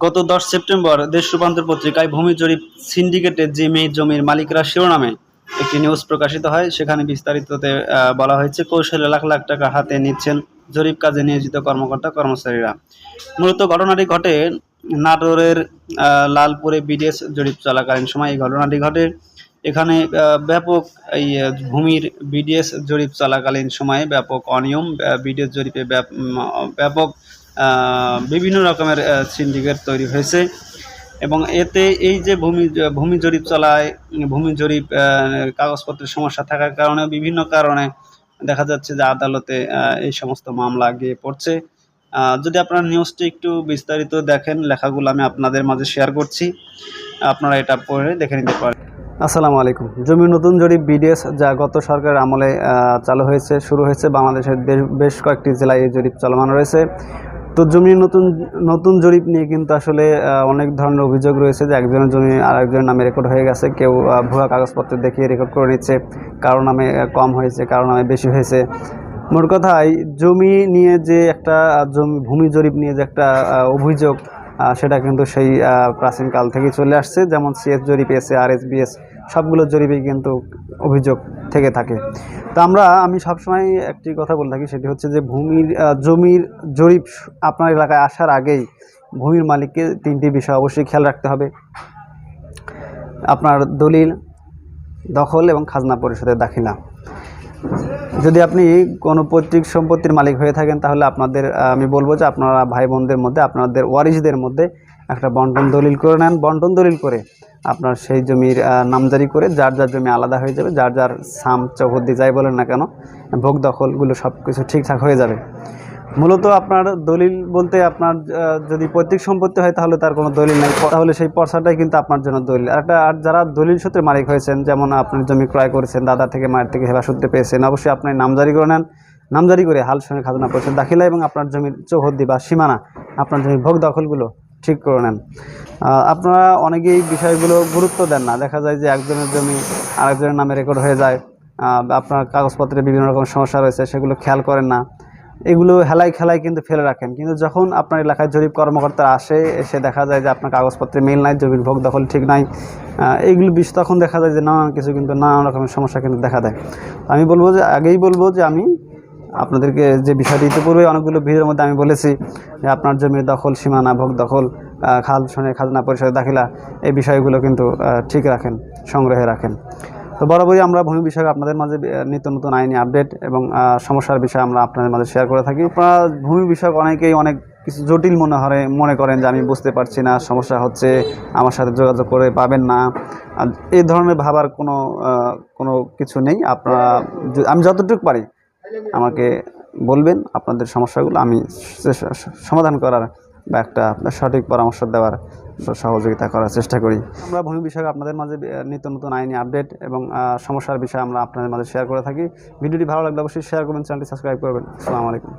গত দশ সেপ্টেম্বর দেশ রূপান্তর পত্রিকায় ভূমি জরিপ সিন্ডিকেটের জিমি জমির মালিকরা শিরোনামে একটি নিউজ প্রকাশিত হয়, সেখানে বিস্তারিততে বলা হয়েছে, কৌশলে লাখ লাখ টাকা হাতে নিচ্ছেন জরিপ কাজে নিয়োজিত কর্মকর্তা, কর্মচারীরা। মূলত ঘটনাটি ঘটে নাটোরের লালপুরে বিডিএস জরিপ চলাকালীন সময়। এই ঘটনাটি ঘটে এখানে ব্যাপক এই ভূমির বিডিএস জরিপ চলাকালীন সময়ে ব্যাপক অনিয়ম বিডিএস জরিপে ব্যাপ- ব্যাপক বিভিন্ন রকমের সিন্ডিকেট তৈরি হয়েছে। এবং এতে এই যে ভূমি ভূমি জরিপ চলায়, ভূমি জরিপ কাগজপত্রের সমস্যা থাকার কারণে বিভিন্ন কারণে দেখা যাচ্ছে যে আদালতে এই সমস্ত মামলা গিয়ে পড়ছে। যদি আপনারা নিউজটি একটু বিস্তারিত দেখেন, লেখাগুলো আমি আপনাদের মাঝে শেয়ার করছি। আপনারা এটা পড়ে দেখে নিতে পারেন। আসসালামু আলাইকুম। জমির নতুন জরিপ বিডিএস যা গত সরকারের আমলে চালু হয়েছে, শুরু হয়েছে বাংলাদেশের বেশ কয়েকটি জেলায় এই জরিপ চলমান রয়েছে। তো জমির নতুন নতুন জরিপ নিয়ে কিন্তু আসলে অনেক ধরনের অভিযোগ রয়েছে যে একজনের জমি আর একজনের নামে রেকর্ড হয়ে গেছে। কেউ ভুয়া কাগজপত্র দেখিয়ে রেকর্ড করে নিচ্ছে। কারও নামে কম হয়েছে, কারও নামে বেশি হয়েছে। মোট কথায় জমি নিয়ে যে একটা জমি, ভূমি জরিপ নিয়ে যে একটা অভিযোগ সেটা কিন্তু সেই প্রাচীনকাল থেকেই চলে আসছে। যেমন সিএস জরিপ এসে আর এস বিএস সবগুলো জরিপেই কিন্তু অভিযোগ থেকে থাকে। তো আমরা, আমি সবসময় একটি কথা বলে থাকি, সেটি হচ্ছে যে ভূমির জমির জরিপ আপনার এলাকায় আসার আগেই ভূমির মালিককে তিনটি বিষয় অবশ্যই খেয়াল রাখতে হবে। আপনার দলিল, দখল এবং খাজনা পরিষদের দাখিলা। যদি আপনি কোনো পৈতৃক সম্পত্তির মালিক হয়ে থাকেন, তাহলে আপনাদের আমি বলব যে আপনারা ভাই বোনদের মধ্যে, আপনাদের ওয়ারিশদের মধ্যে একটা বন্টন দলিল করে নেন। বন্টন দলিল করে আপনার সেই জমির নামজারি করে যার যার জমি আলাদা হয়ে যাবে, যার যার সাম চৌহদ্দি যাই বলেন না কেন, ভোগ দখলগুলো সব কিছু ঠিকঠাক হয়ে যাবে। মূলত আপনার দলিল বলতে আপনার যদি পৈতৃক সম্পত্তি হয় তাহলে তার কোনো দলিল নেই। তাহলে সেই পর্সাটাই কিন্তু আপনার জন্য দলিল। একটা, আর যারা দলিল সূত্রে মালিক হয়েছেন, যেমন আপনি জমি ক্রয় করেছেন, দাদা থেকে, মায়ের থেকে হেবা সূত্রে পেয়েছেন, অবশ্যই আপনি নামজারি করে নেন। নামজারি করে হাল সঙ্গে খাজনা করেছেন দাখিলা এবং আপনার জমির চৌহদ্দি বা সীমানা, আপনার জমির ভোগ দখলগুলো ঠিক করে নেন। আপনারা অনেকেই বিষয়গুলো গুরুত্ব দেন না। দেখা যায় যে একজনের জমি আরেকজনের নামে রেকর্ড হয়ে যায়। আপনার কাগজপত্রে বিভিন্ন রকম সমস্যা রয়েছে, সেগুলো খেয়াল করেন না। এগুলো হেলাই খেলায় কিন্তু ফেলে রাখেন। কিন্তু যখন আপনার এলাকায় জরিপ কর্মকর্তা আসে, এসে দেখা যায় যে আপনার কাগজপত্রে মিল নাই, জমির ভোগ দখল ঠিক নাই এইগুলো বিষ তখন দেখা যায় যে নানান কিছু কিন্তু নানান রকমের সমস্যা কিন্তু দেখা দেয়। আমি বলব যে, আগেই বলব যে আমি আপনাদেরকে যে বিষয়টি ইতিপূর্বে অনেকগুলো ভিড়ের মধ্যে আমি বলেছি যে আপনার জমির দখল, সীমানা ভোগ দখল খাল শোনে খাজনা পরিষদ দাখিলা, এই বিষয়গুলো কিন্তু ঠিক রাখেন, সংগ্রহে রাখেন। তো বরাবরই আমরা ভূমি বিষয়ে আপনাদের মাঝে নিত্য নতুন আইনি আপডেট এবং সমস্যার বিষয়ে আমরা আপনাদের মাঝে শেয়ার করে থাকি। আপনারা ভূমি বিষয়ক অনেকেই অনেক কিছু জটিল মনে হয় মনে করেন যে আমি বুঝতে পারছি না, সমস্যা হচ্ছে, আমার সাথে যোগাযোগ করে পাবেন না। এই ধরনের ভাবার কোনো কোনো কিছু নেই। আপনারা, আমি যতটুকু পারি আমাকে বলবেন আপনাদের সমস্যাগুলো, আমি সমাধান করার বা একটা সঠিক পরামর্শ দেওয়ার সহযোগিতা করার চেষ্টা করি। আমরা ভূমি বিষয়ে আপনাদের মাঝে নিত্য নতুন আইনি আপডেট এবং সমস্যার বিষয়ে আমরা আপনাদের মাঝে শেয়ার করে থাকি। ভিডিওটি ভালো লাগলে অবশ্যই শেয়ার করবেন, চ্যানেলটি সাবস্ক্রাইব করবেন। আসসালামু আলাইকুম।